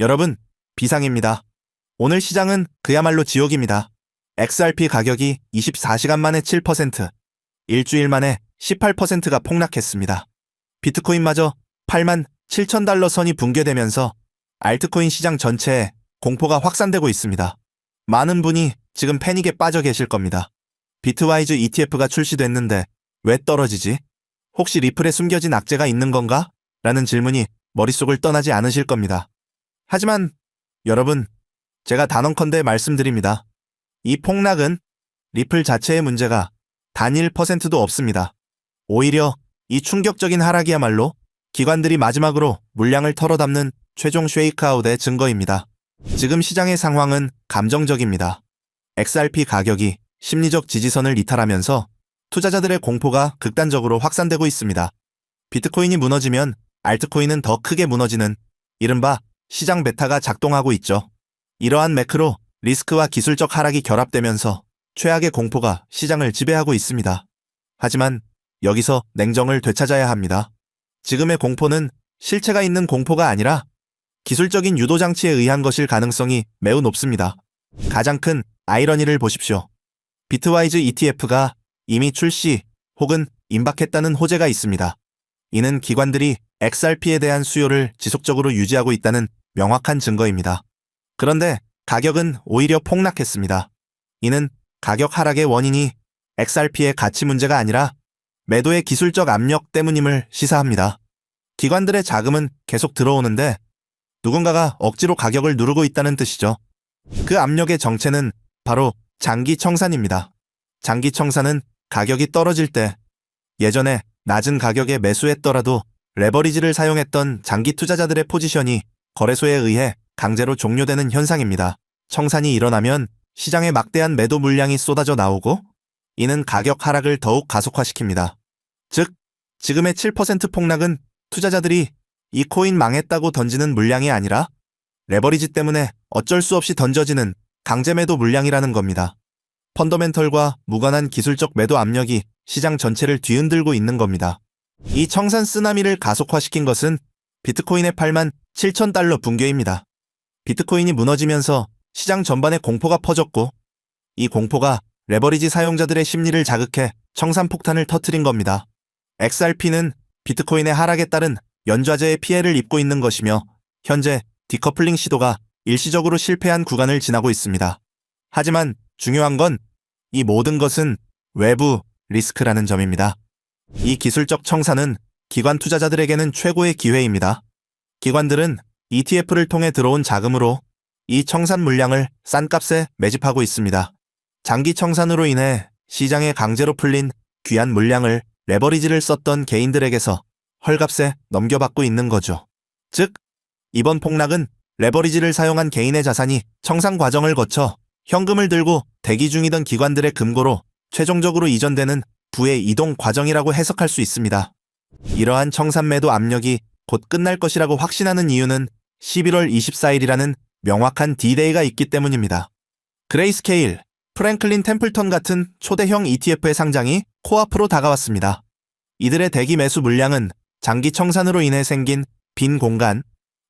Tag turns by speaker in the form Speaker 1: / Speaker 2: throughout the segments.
Speaker 1: 여러분, 비상입니다. 오늘 시장은 그야말로 지옥입니다. XRP 가격이 24시간 만에 7%, 일주일 만에 18%가 폭락했습니다. 비트코인마저 8만 7천 달러 선이 붕괴되면서 알트코인 시장 전체에 공포가 확산되고 있습니다. 많은 분이 지금 패닉에 빠져 계실 겁니다. 비트와이즈 ETF가 출시됐는데 왜 떨어지지? 혹시 리플에 숨겨진 악재가 있는 건가? 라는 질문이 머릿속을 떠나지 않으실 겁니다. 하지만 여러분, 제가 단언컨대 말씀드립니다. 이 폭락은 리플 자체의 문제가 단 1%도 없습니다. 오히려 이 충격적인 하락이야말로 기관들이 마지막으로 물량을 털어담는 최종 쉐이크아웃의 증거입니다. 지금 시장의 상황은 감정적입니다. XRP 가격이 심리적 지지선을 이탈하면서 투자자들의 공포가 극단적으로 확산되고 있습니다. 비트코인이 무너지면 알트코인은 더 크게 무너지는 이른바 시장 베타가 작동하고 있죠. 이러한 매크로 리스크와 기술적 하락이 결합되면서 최악의 공포가 시장을 지배하고 있습니다. 하지만 여기서 냉정을 되찾아야 합니다. 지금의 공포는 실체가 있는 공포가 아니라 기술적인 유도장치에 의한 것일 가능성이 매우 높습니다. 가장 큰 아이러니를 보십시오. 비트와이즈 ETF가 이미 출시 혹은 임박했다는 호재가 있습니다. 이는 기관들이 XRP에 대한 수요를 지속적으로 유지하고 있다는 명확한 증거입니다. 그런데 가격은 오히려 폭락했습니다. 이는 가격 하락의 원인이 XRP의 가치 문제가 아니라 매도의 기술적 압력 때문임을 시사합니다. 기관들의 자금은 계속 들어오는데 누군가가 억지로 가격을 누르고 있다는 뜻이죠. 그 압력의 정체는 바로 장기 청산입니다. 장기 청산은 가격이 떨어질 때 예전에 낮은 가격에 매수했더라도 레버리지를 사용했던 장기 투자자들의 포지션이 거래소에 의해 강제로 종료되는 현상입니다. 청산이 일어나면 시장에 막대한 매도 물량이 쏟아져 나오고 이는 가격 하락을 더욱 가속화시킵니다. 즉, 지금의 7% 폭락은 투자자들이 이 코인 망했다고 던지는 물량이 아니라 레버리지 때문에 어쩔 수 없이 던져지는 강제 매도 물량이라는 겁니다. 펀더멘털과 무관한 기술적 매도 압력이 시장 전체를 뒤흔들고 있는 겁니다. 이 청산 쓰나미를 가속화시킨 것은 비트코인의 8만 7천 달러 붕괴입니다. 비트코인이 무너지면서 시장 전반에 공포가 퍼졌고 이 공포가 레버리지 사용자들의 심리를 자극해 청산 폭탄을 터트린 겁니다. XRP는 비트코인의 하락에 따른 연좌제의 피해를 입고 있는 것이며 현재 디커플링 시도가 일시적으로 실패한 구간을 지나고 있습니다. 하지만 중요한 건 이 모든 것은 외부 리스크라는 점입니다. 이 기술적 청산은 기관 투자자들에게는 최고의 기회입니다. 기관들은 ETF를 통해 들어온 자금으로 이 청산 물량을 싼 값에 매집하고 있습니다. 장기 청산으로 인해 시장에 강제로 풀린 귀한 물량을 레버리지를 썼던 개인들에게서 헐값에 넘겨받고 있는 거죠. 즉, 이번 폭락은 레버리지를 사용한 개인의 자산이 청산 과정을 거쳐 현금을 들고 대기 중이던 기관들의 금고로 최종적으로 이전되는 부의 이동 과정이라고 해석할 수 있습니다. 이러한 청산 매도 압력이 곧 끝날 것이라고 확신하는 이유는 11월 24일이라는 명확한 D-Day가 있기 때문입니다. 그레이스케일, 프랭클린 템플턴 같은 초대형 ETF의 상장이 코앞으로 다가왔습니다. 이들의 대기 매수 물량은 장기 청산으로 인해 생긴 빈 공간,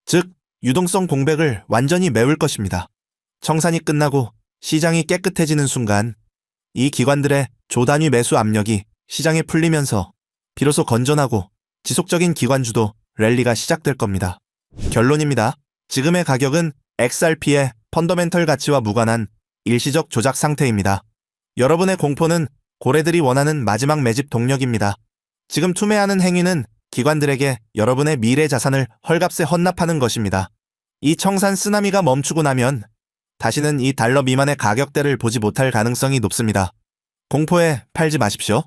Speaker 1: 즉 유동성 공백을 완전히 메울 것입니다. 청산이 끝나고 시장이 깨끗해지는 순간 이 기관들의 조단위 매수 압력이 시장에 풀리면서 비로소 건전하고 지속적인 기관주도 랠리가 시작될 겁니다. 결론입니다. 지금의 가격은 XRP의 펀더멘털 가치와 무관한 일시적 조작 상태입니다. 여러분의 공포는 고래들이 원하는 마지막 매집 동력입니다. 지금 투매하는 행위는 기관들에게 여러분의 미래 자산을 헐값에 헌납하는 것입니다. 이 청산 쓰나미가 멈추고 나면 다시는 이 달러 미만의 가격대를 보지 못할 가능성이 높습니다. 공포에 팔지 마십시오.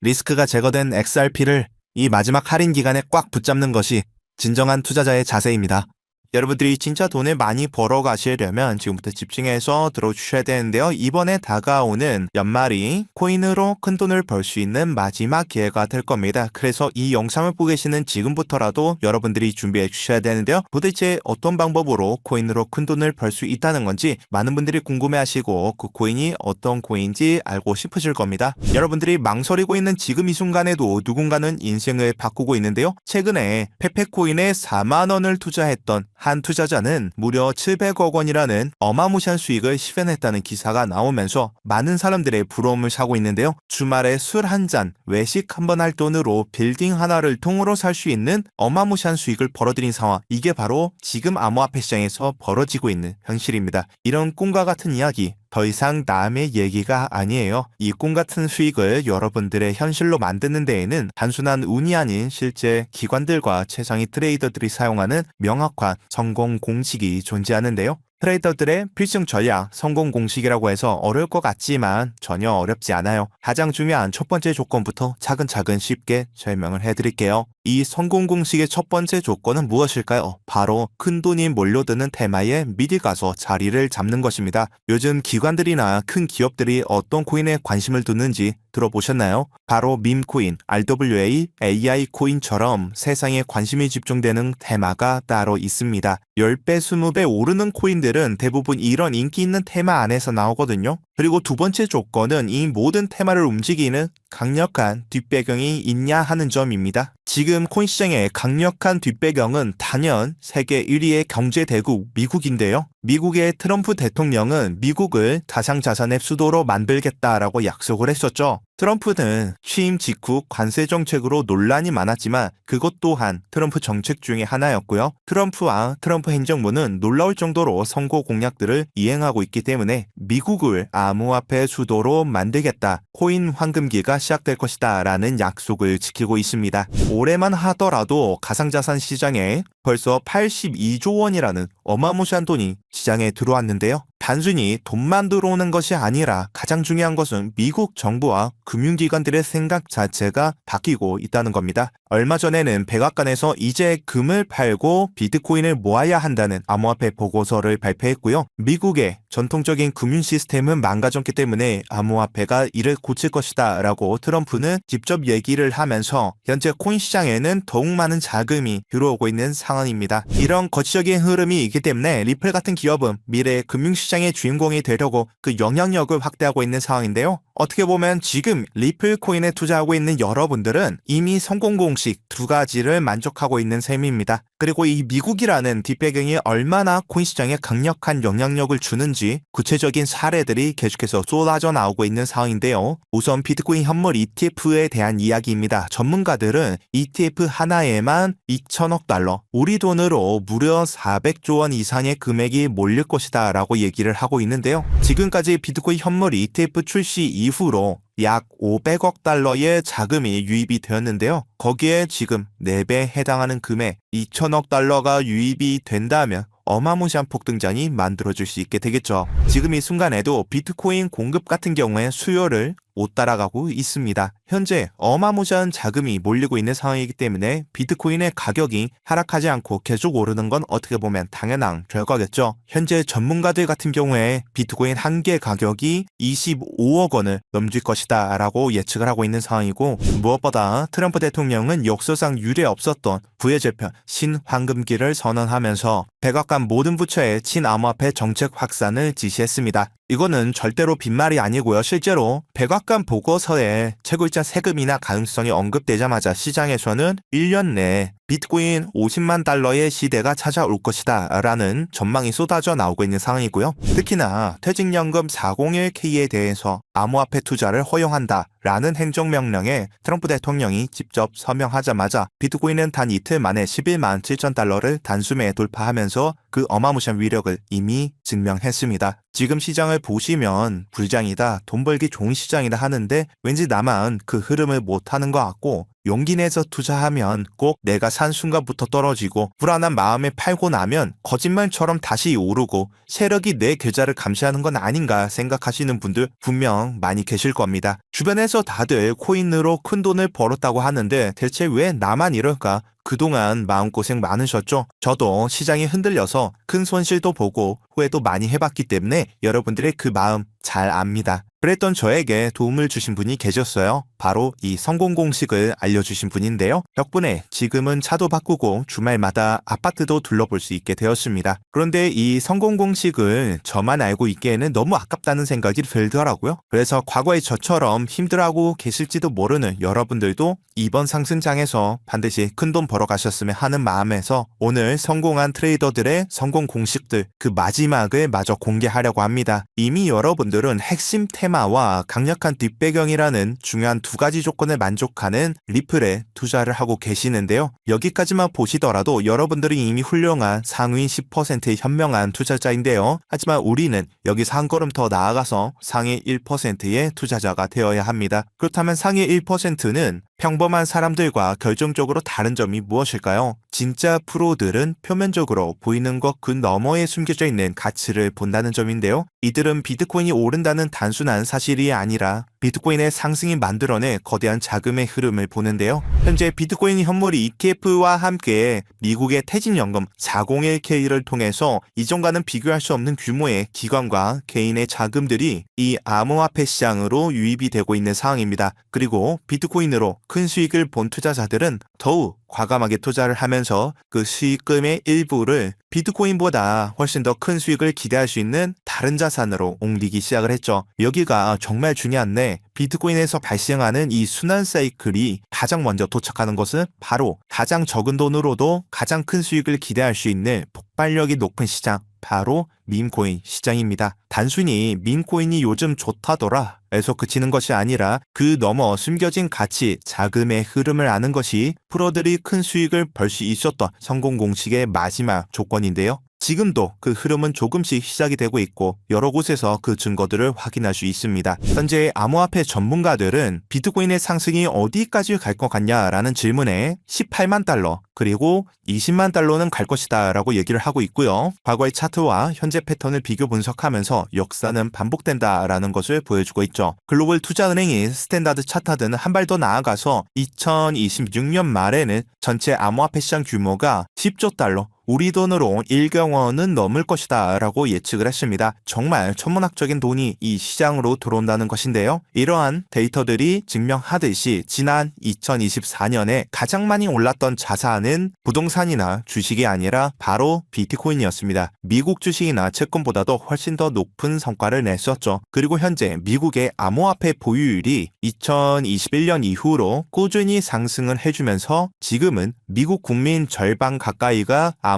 Speaker 1: 리스크가 제거된 XRP를 이 마지막 할인 기간에 꽉 붙잡는 것이 진정한 투자자의 자세입니다.
Speaker 2: 여러분들이 진짜 돈을 많이 벌어 가시려면 지금부터 집중해서 들어주셔야 되는데요. 이번에 다가오는 연말이 코인으로 큰 돈을 벌 수 있는 마지막 기회가 될 겁니다. 그래서 이 영상을 보고 계시는 지금부터라도 여러분들이 준비해 주셔야 되는데요. 도대체 어떤 방법으로 코인으로 큰 돈을 벌 수 있다는 건지 많은 분들이 궁금해 하시고 그 코인이 어떤 코인인지 알고 싶으실 겁니다. 여러분들이 망설이고 있는 지금 이 순간에도 누군가는 인생을 바꾸고 있는데요. 최근에 페페코인에 4만 원을 투자했던 한 투자자는 무려 700억 원이라는 어마무시한 수익을 실현했다는 기사가 나오면서 많은 사람들의 부러움을 사고 있는데요. 주말에 술 한 잔, 외식 한 번 할 돈으로 빌딩 하나를 통으로 살 수 있는 어마무시한 수익을 벌어들인 상황. 이게 바로 지금 암호화폐 시장에서 벌어지고 있는 현실입니다. 이런 꿈과 같은 이야기 더 이상 남의 얘기가 아니에요. 이 꿈 같은 수익을 여러분들의 현실로 만드는 데에는 단순한 운이 아닌 실제 기관들과 최상위 트레이더들이 사용하는 명확한 성공 공식이 존재하는데요. 트레이더들의 필승 전략, 성공 공식이라고 해서 어려울 것 같지만 전혀 어렵지 않아요. 가장 중요한 첫 번째 조건부터 차근차근 쉽게 설명을 해드릴게요. 이 성공 공식의 첫 번째 조건은 무엇일까요? 바로 큰 돈이 몰려드는 테마에 미리 가서 자리를 잡는 것입니다. 요즘 기관들이나 큰 기업들이 어떤 코인에 관심을 두는지 들어보셨나요? 바로 밈코인, RWA, AI 코인처럼 세상에 관심이 집중되는 테마가 따로 있습니다. 10배, 20배 오르는 코인들은 대부분 이런 인기 있는 테마 안에서 나오거든요. 그리고 두 번째 조건은 이 모든 테마를 움직이는 강력한 뒷배경이 있냐 하는 점입니다. 지금 코인 시장의 강력한 뒷배경은 단연 세계 1위의 경제 대국 미국인데요. 미국의 트럼프 대통령은 미국을 가상자산의 수도로 만들겠다라고 약속을 했었죠. 트럼프는 취임 직후 관세 정책으로 논란이 많았지만 그것 또한 트럼프 정책 중의 하나였고요. 트럼프와 트럼프 행정부는 놀라울 정도로 선거 공약들을 이행하고 있기 때문에 미국을 암호화폐 수도로 만들겠다. 코인 황금기가 시작될 것이다. 라는 약속을 지키고 있습니다. 올해만 하더라도 가상자산 시장에 벌써 82조 원이라는 어마무시한 돈이 시장에 들어왔는데요. 단순히 돈만 들어오는 것이 아니라 가장 중요한 것은 미국 정부와 금융기관들의 생각 자체가 바뀌고 있다는 겁니다. 얼마 전에는 백악관에서 이제 금을 팔고 비트코인을 모아야 한다는 암호화폐 보고서를 발표했고요. 미국의 전통적인 금융 시스템은 망가졌기 때문에 암호화폐가 이를 고칠 것이다 라고 트럼프는 직접 얘기를 하면서 현재 코인 시장에는 더욱 많은 자금이 들어오고 있는 상황입니다. 이런 거치적인 흐름이 있기 때문에 리플 같은 기업은 미래의 금융시장의 주인공이 되려고 그 영향력을 확대하고 있는 상황인데요. 어떻게 보면 지금 리플 코인에 투자하고 있는 여러분들은 이미 성공 공식 두 가지를 만족하고 있는 셈입니다. 그리고 이 미국이라는 뒷배경이 얼마나 코인 시장에 강력한 영향력을 주는지 구체적인 사례들이 계속해서 쏟아져 나오고 있는 상황인데요. 우선 비트코인 현물 ETF에 대한 이야기입니다. 전문가들은 ETF 하나에만 2천억 달러, 우리 돈으로 무려 400조 원 이상의 금액이 몰릴 것이다 라고 얘기를 하고 있는데요. 지금까지 비트코인 현물 ETF 출시 이후로 약 500억 달러의 자금이 유입이 되었는데요. 거기에 지금 4배에 해당하는 금액 2천억 달러가 유입이 된다면 어마무시한 폭등장이 만들어질 수 있게 되겠죠. 지금 이 순간에도 비트코인 공급 같은 경우에 수요를 못 따라가고 있습니다. 현재 어마무시한 자금이 몰리고 있는 상황이기 때문에 비트코인의 가격이 하락하지 않고 계속 오르는 건 어떻게 보면 당연한 결과겠죠. 현재 전문가들 같은 경우에 비트코인 한 개 가격이 25억 원을 넘길 것이다 라고 예측을 하고 있는 상황이고 무엇보다 트럼프 대통령은 역사상 유례 없었던 부의 재편 신황금기를 선언하면서 백악관 모든 부처에 친암호화폐 정책 확산을 지시했습니다. 이거는 절대로 빈말이 아니고요. 실제로 백악 관 보고서에 채굴자 세금이나 가능성이 언급되자마자 시장에서는 1년 내에 비트코인 50만 달러의 시대가 찾아올 것이다 라는 전망이 쏟아져 나오고 있는 상황이고요. 특히나 퇴직연금 401k에 대해서 암호화폐 투자를 허용한다 라는 행정명령에 트럼프 대통령이 직접 서명하자마자 비트코인은 단 이틀 만에 11만 7천 달러를 단숨에 돌파하면서 그 어마무시한 위력을 이미 증명했습니다. 지금 시장을 보시면 불장이다, 돈 벌기 좋은 시장이다 하는데 왠지 나만 그 흐름을 못하는 것 같고 용기 내서 투자하면 꼭 내가 산 순간부터 떨어지고 불안한 마음에 팔고 나면 거짓말처럼 다시 오르고 세력이 내 계좌를 감시하는 건 아닌가 생각하시는 분들 분명 많이 계실 겁니다. 주변에서 다들 코인으로 큰 돈을 벌었다고 하는데 대체 왜 나만 이럴까? 그동안 마음고생 많으셨죠? 저도 시장이 흔들려서 큰 손실도 보고 후회도 많이 해봤기 때문에 여러분들의 그 마음 잘 압니다. 그랬던 저에게 도움을 주신 분이 계셨어요. 바로 이 성공 공식을 알려주신 분인데요. 덕분에 지금은 차도 바꾸고 주말마다 아파트도 둘러볼 수 있게 되었습니다. 그런데 이 성공 공식을 저만 알고 있기에는 너무 아깝다는 생각이 들더라고요. 그래서 과거에 저처럼 힘들어하고 계실지도 모르는 여러분들도 이번 상승장에서 반드시 큰돈 벌어 가셨으면 하는 마음에서 오늘 성공한 트레이더들의 성공 공식들 그 마지막을 마저 공개하려고 합니다. 이미 여러분들은 핵심 테마와 강력한 뒷배경이라는 중요한 두 가지 조건을 만족하는 리플에 투자를 하고 계시는데요. 여기까지만 보시더라도 여러분들이 이미 훌륭한 상위 10%의 현명한 투자자인데요. 하지만 우리는 여기서 한 걸음 더 나아가서 상위 1%의 투자자가 되어야 합니다. 그렇다면 상위 1%는 평범한 사람들과 결정적으로 다른 점이 무엇일까요? 진짜 프로들은 표면적으로 보이는 것 그 너머에 숨겨져 있는 가치를 본다는 점인데요. 이들은 비트코인이 오른다는 단순한 사실이 아니라 비트코인의 상승이 만들어 낸 거대한 자금의 흐름을 보는데요. 현재 비트코인 현물이 ETF와 함께 미국의 퇴직연금 401k를 통해서 이전과는 비교할 수 없는 규모의 기관과 개인의 자금들이 이 암호화폐 시장으로 유입이 되고 있는 상황입니다. 그리고 비트코인으로 큰 수익을 본 투자자들은 더욱 과감하게 투자를 하면서 그 수익금의 일부를 비트코인보다 훨씬 더 큰 수익을 기대할 수 있는 다른 자산으로 옮기기 시작을 했죠. 여기가 정말 중요한데 비트코인에서 발생하는 이 순환 사이클이 가장 먼저 도착하는 것은 바로 가장 적은 돈으로도 가장 큰 수익을 기대할 수 있는 폭발력이 높은 시장 바로 밈코인 시장입니다. 단순히 밈코인이 요즘 좋다더라 에서 그치는 것이 아니라 그 너머 숨겨진 가치, 자금의 흐름을 아는 것이 프로들이 큰 수익을 벌 수 있었던 성공 공식의 마지막 조건인데요. 지금도 그 흐름은 조금씩 시작이 되고 있고 여러 곳에서 그 증거들을 확인할 수 있습니다. 현재 암호화폐 전문가들은 비트코인의 상승이 어디까지 갈 것 같냐라는 질문에 18만 달러 그리고 20만 달러는 갈 것이다 라고 얘기를 하고 있고요. 과거의 차트와 현재 패턴을 비교 분석하면서 역사는 반복된다 라는 것을 보여주고 있죠. 글로벌 투자은행인 스탠다드 차타드는 한 발 더 나아가서 2026년 말에는 전체 암호화폐 시장 규모가 10조 달러 우리 돈으로 1경 원은 넘을 것이다 라고 예측을 했습니다. 정말 천문학적인 돈이 이 시장으로 들어온다는 것인데요. 이러한 데이터들이 증명하듯이 지난 2024년에 가장 많이 올랐던 자산은 부동산이나 주식이 아니라 바로 비트코인이었습니다. 미국 주식이나 채권보다도 훨씬 더 높은 성과를 냈었죠. 그리고 현재 미국의 암호화폐 보유율이 2021년 이후로 꾸준히 상승을 해주면서 지금은 미국 국민 절반 가까이가 암호화폐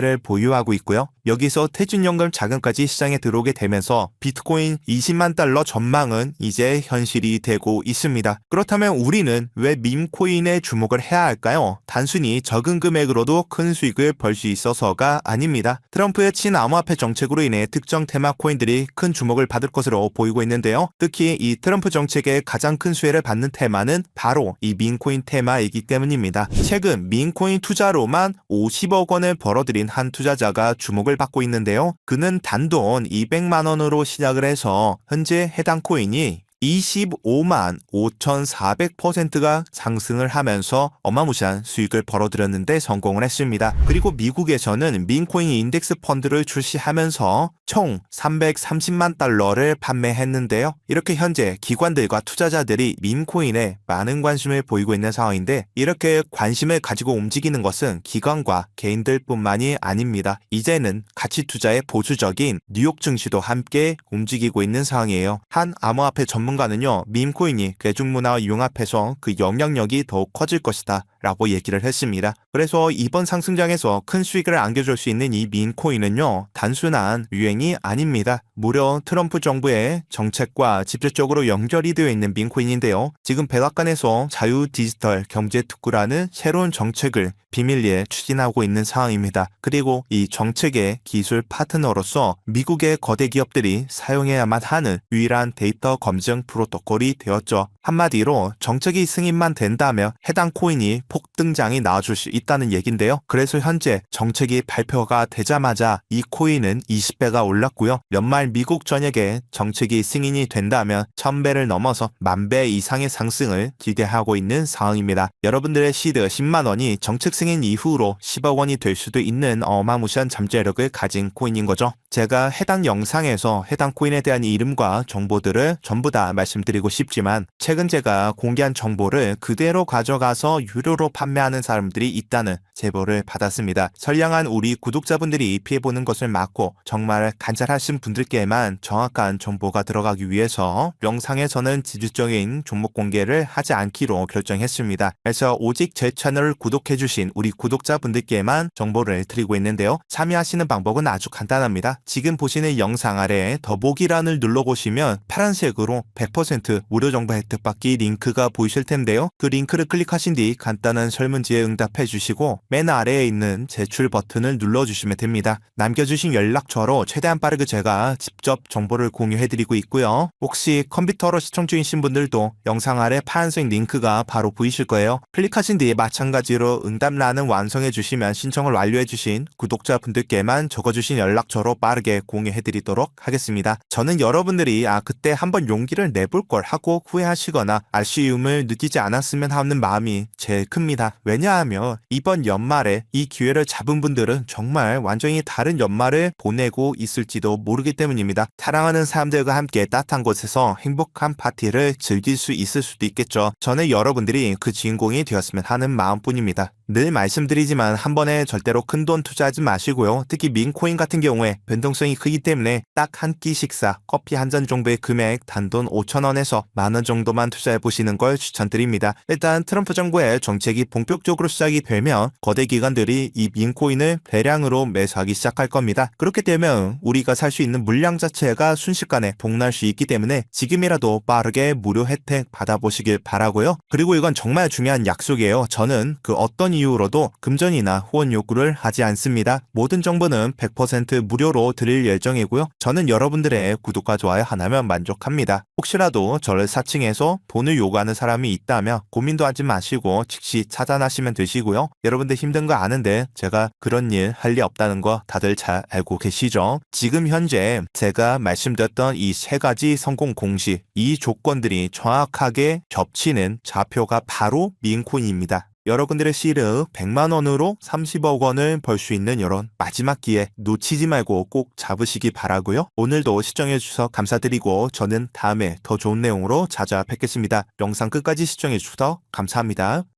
Speaker 2: 를 보유하고 있고요. 여기서 퇴직연금 자금까지 시장에 들어오게 되면서 비트코인 20만 달러 전망은 이제 현실이 되고 있습니다. 그렇다면 우리는 왜 밈코인에 주목을 해야 할까요? 단순히 적은 금액으로도 큰 수익을 벌 수 있어서가 아닙니다. 트럼프의 친암호화폐 정책으로 인해 특정 테마 코인들이 큰 주목을 받을 것으로 보이고 있는데요. 특히 이 트럼프 정책의 가장 큰 수혜를 받는 테마는 바로 이 민코인 테마이기 때문입니다. 최근 민코인 투자로만 50억 원을 벌어들인 한 투자자가 주목을 받고 있는데요. 그는 단돈 200만 원으로 시작을 해서 현재 해당 코인이 25만 5,400%가 상승을 하면서 어마무시한 수익을 벌어들였는데 성공을 했습니다. 그리고 미국에서는 민코인 인덱스 펀드를 출시하면서 총 330만 달러를 판매했는데요. 이렇게 현재 기관들과 투자자들이 민코인에 많은 관심을 보이고 있는 상황인데 이렇게 관심을 가지고 움직이는 것은 기관과 개인들뿐만이 아닙니다. 이제는 가치 투자의 보수적인 뉴욕 증시도 함께 움직이고 있는 상황이에요. 한 암호화폐 전문 전문가는요, 밈코인이 대중문화와 융합해서 그 영향력이 더욱 커질 것이다. 라고 얘기를 했습니다. 그래서 이번 상승장에서 큰 수익을 안겨줄 수 있는 이 민코인은요, 단순한 유행이 아닙니다. 무려 트럼프 정부의 정책과 직접적으로 연결이 되어 있는 민코인인데요. 지금 백악관에서 자유 디지털 경제 특구라는 새로운 정책을 비밀리에 추진하고 있는 상황입니다. 그리고 이 정책의 기술 파트너로서 미국의 거대 기업들이 사용해야만 하는 유일한 데이터 검증 프로토콜이 되었죠. 한마디로 정책이 승인만 된다면 해당 코인이 폭등장이 나와줄 수 있다는 얘긴데요. 그래서 현재 정책이 발표가 되자마자 이 코인은 20배가 올랐고요. 연말 미국 전역에 정책이 승인이 된다면 1000배를 넘어서 만배 이상의 상승을 기대하고 있는 상황입니다. 여러분들의 시드 10만 원이 정책 승인 이후로 10억 원이 될 수도 있는 어마무시한 잠재력을 가진 코인인 거죠. 제가 해당 영상에서 해당 코인에 대한 이름과 정보들을 전부 다 말씀드리고 싶지만 최근 제가 공개한 정보를 그대로 가져가서 유료로 판매하는 사람들이 있다는 제보를 받았습니다. 선량한 우리 구독자분들이 피해보는 것을 막고 정말 간절하신 분들께만 정확한 정보가 들어가기 위해서 영상에서는 지주적인 종목 공개를 하지 않기로 결정했습니다. 그래서 오직 제 채널을 구독해주신 우리 구독자분들께만 정보를 드리고 있는데요. 참여하시는 방법은 아주 간단합니다. 지금 보시는 영상 아래에 더보기란을 눌러보시면 파란색으로 100% 무료 정보 혜택 받기 링크가 보이실 텐데요. 그 링크를 클릭하신 뒤 간단한 설문지에 응답해 주시고 맨 아래에 있는 제출 버튼을 눌러주시면 됩니다. 남겨주신 연락처로 최대한 빠르게 제가 직접 정보를 공유해드리고 있고요. 혹시 컴퓨터로 시청 중이신 분들도 영상 아래 파란색 링크가 바로 보이실 거예요. 클릭하신 뒤에 마찬가지로 응답란은 완성해 주시면 신청을 완료해 주신 구독자분들께만 적어주신 연락처로 빠르게 공유해드리도록 하겠습니다. 저는 여러분들이 아 그때 한번 용기를 내볼 걸 하고 후회하시거나 아쉬움을 느끼지 않았으면 하는 마음이 제일 큽니다. 왜냐하면 이번 연말에 이 기회를 잡은 분들은 정말 완전히 다른 연말을 보내고 있을지도 모르기 때문입니다. 사랑하는 사람들과 함께 따뜻한 곳에서 행복한 파티를 즐길 수 있을 수도 있겠죠. 저는 여러분들이 그 주인공이 되었으면 하는 마음뿐입니다. 늘 말씀드리지만 한 번에 절대로 큰 돈 투자하지 마시고요. 특히 민코인 같은 경우에 변동성이 크기 때문에 딱 한 끼 식사, 커피 한 잔 정도의 금액 단돈 5천원에서 만원 정도만 투자해 보시는 걸 추천드립니다. 일단 트럼프 정부의 정책이 본격적으로 시작이 되면 거대 기관들이 이 민코인을 대량으로 매수하기 시작할 겁니다. 그렇게 되면 우리가 살 수 있는 물량 자체가 순식간에 폭날 수 있기 때문에 지금이라도 빠르게 무료 혜택 받아보시길 바라고요. 그리고 이건 정말 중요한 약속이에요. 저는 그 어떤 이유로도 금전이나 후원 요구를 하지 않습니다. 모든 정보는 100% 무료로 드릴 예정이고요. 저는 여러분들의 구독과 좋아요 하나면 만족합니다. 혹시라도 저를 사칭해서 돈을 요구하는 사람이 있다면 고민도 하지 마시고 즉시 차단하시면 되시고요. 여러분들 힘든 거 아는데 제가 그런 일 할 리 없다는 거 다들 잘 알고 계시죠? 지금 현재 제가 말씀드렸던 이 세 가지 성공 공식, 이 조건들이 정확하게 겹치는 좌표가 바로 민코인입니다. 여러분들의 시르 100만 원으로 30억 원을 벌 수 있는 이런 마지막 기회 놓치지 말고 꼭 잡으시기 바라고요. 오늘도 시청해 주셔서 감사드리고 저는 다음에 더 좋은 내용으로 찾아뵙겠습니다. 영상 끝까지 시청해 주셔서 감사합니다.